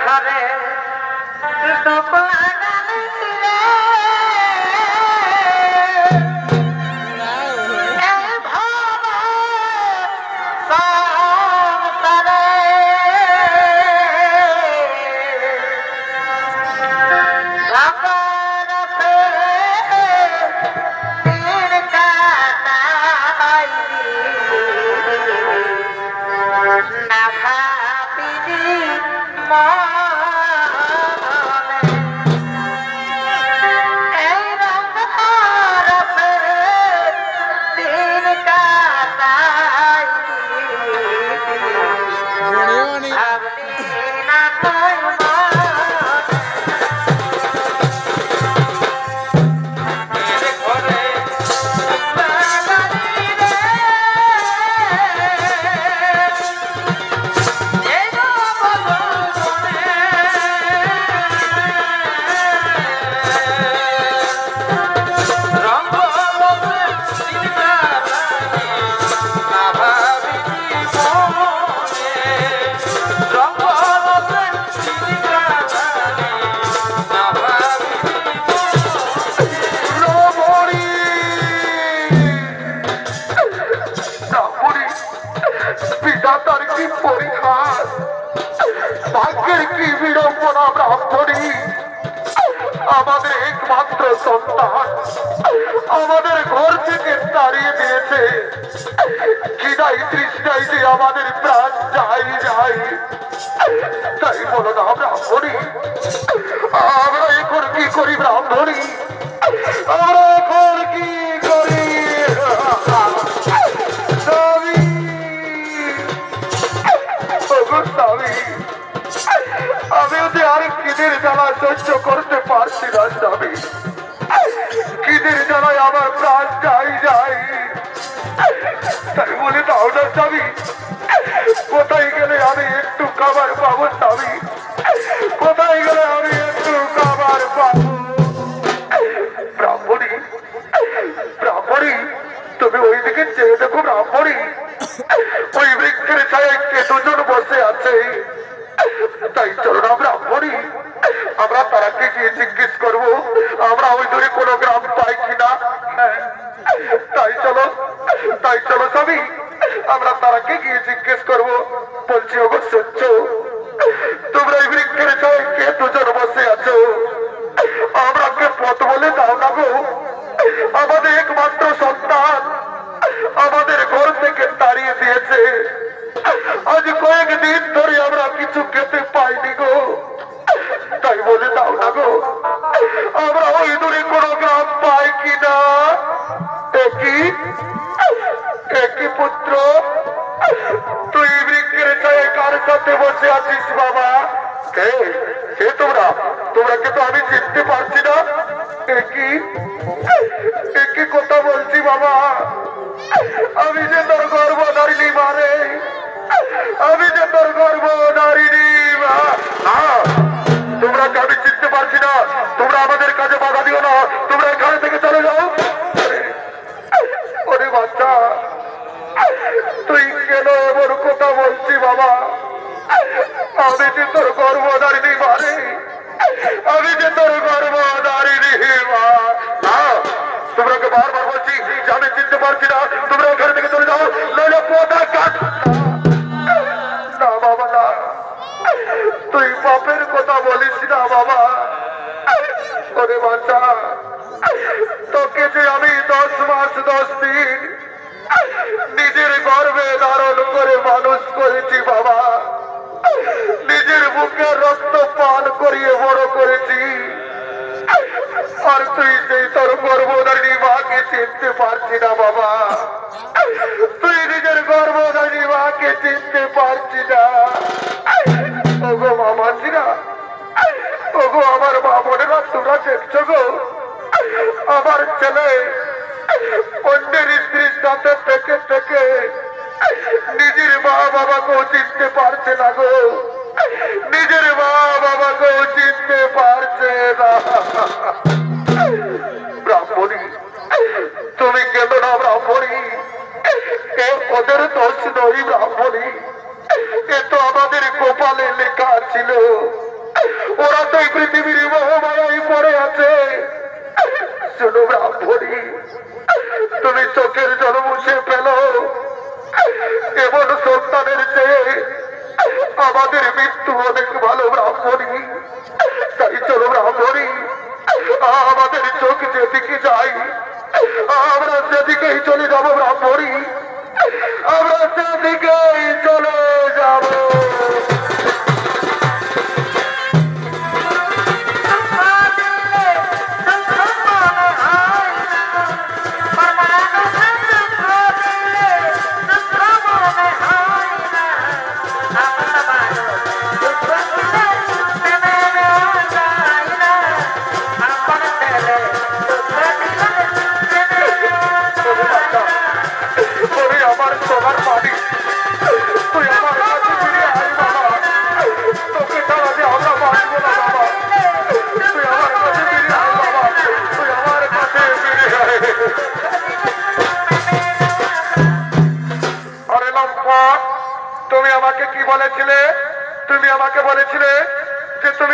ঘরে ঘরে আমাদের একমাত্র সন্তান। আমাদের ঘর থেকে তাড়িয়ে দিয়েছে। কিনাই তৃষ্ণাই যে আমাদের প্রাণ যাই যাই তাই বলো না ব্রাহ্মণী আমরা এখন কি করি, ব্রাহ্মণী? আমরা এখন কি আমি কিদের জ্বালা সহ্য করতে পারছি না স্বামী। কিদের জ্বালায় আমার প্রাণ যাই যাই। তাই বলে দাও না স্বামী। কোথায় গেলে আমি একটু খাবার পাবো স্বামী? কোথায় গেলে আমি একটু খাবার পাবো? ব্রাহ্মণী ব্রাহ্মণী, তুমি ওই দিকে চেয়ে দেখো ব্রাহ্মণী। ওই বৃক্ষের ছায় কে দুজন বসে আছে তাই চলো না ব্রাহ্মণী আমরা তারাকে গিয়ে জিজ্ঞেস করব? আমরা ওই দূরে কোনো গ্রাম পাই কিনা? তাই চলো তাই চলো সবই আমরা তারাকে গিয়ে জিজ্ঞেস করব। বলছি, ওগো সহ্য তোমরা এই বৃক্ষের ছায় কে দুজন বসে আছো। আমরাকে পথ বলে দাও না গো। আমাদের একমাত্র সন্তান আমাদের ঘর থেকে তাড়িয়ে দিয়েছে। আজ কয়েকদিন ধরে আমরা ওই দূরে কোনো গ্রাম পাই কিনা? একই একই পুত্র? তুই বৃক্ষের ছায় কার সাথে বসে আছিস বাবা? কে? তো আমি কথা বলছি বাবা? আমি যে তোর গর্ব নারিনি মারে আমি যে তোর গর্ব নারিনি মা। তোমরা কে আমি না তোমরা আমাদের কাজে বাধা দিও না। তোমরা এখানে থেকে চলে যাও। ওরে বাচ্চা তুই কেন এমন কথা বলছি বাবা? আমি যে তোর গর্ব দাঁড়িয়ে মারে আমি যে তোর গর্ব দাঁড়িয়ে মা না, তোমরাকে বারবার বলছি আমি চিনতে পারছি না। তোমরা এখানে থেকে চলে যাও। আর তুই সেই তোর গর্ভধারী মাকে চিনতে পারছি না বাবা। তুই নিজের গর্ভধারী মাকে চিনতে পারছি না। ওগো মামাজিরা ওগো আমার মা বোনেরা তোমরা দেখছ গো। আমার ছেলে অন্যের স্ত্রীর সাথে থেকে থেকে নিজের মা বাবাকেও চিনতে পারছে না গো নিজের মা বাবাকেও চিনতে পারছে না ব্রাহ্মণী, তুমি কেন না ব্রাহ্মণী। এ ওদের দোষ নই ব্রাহ্মণী। এ তো আমাদের কপালে লেখা ছিল। ওরা তো এই পৃথিবীর মোহমায়াই পড়ে আছে। শোনো ব্রাহ্মণী, তুমি চোখের জল মুছে পেল এমন সন্তানের চেয়ে আমাদের মৃত্যু অনেক ভালো ব্রাহ্মণী। তাই চলো আমাদের চোখ যেদিকে যাই আমরা সেদিকেই চলে যাব ব্রাহ্মণী। আমরা সেদিকেই চলে যাব। তুমি আমাকে কি বলেছিলে? তুমি আমাকে বলেছিলে যে তুমি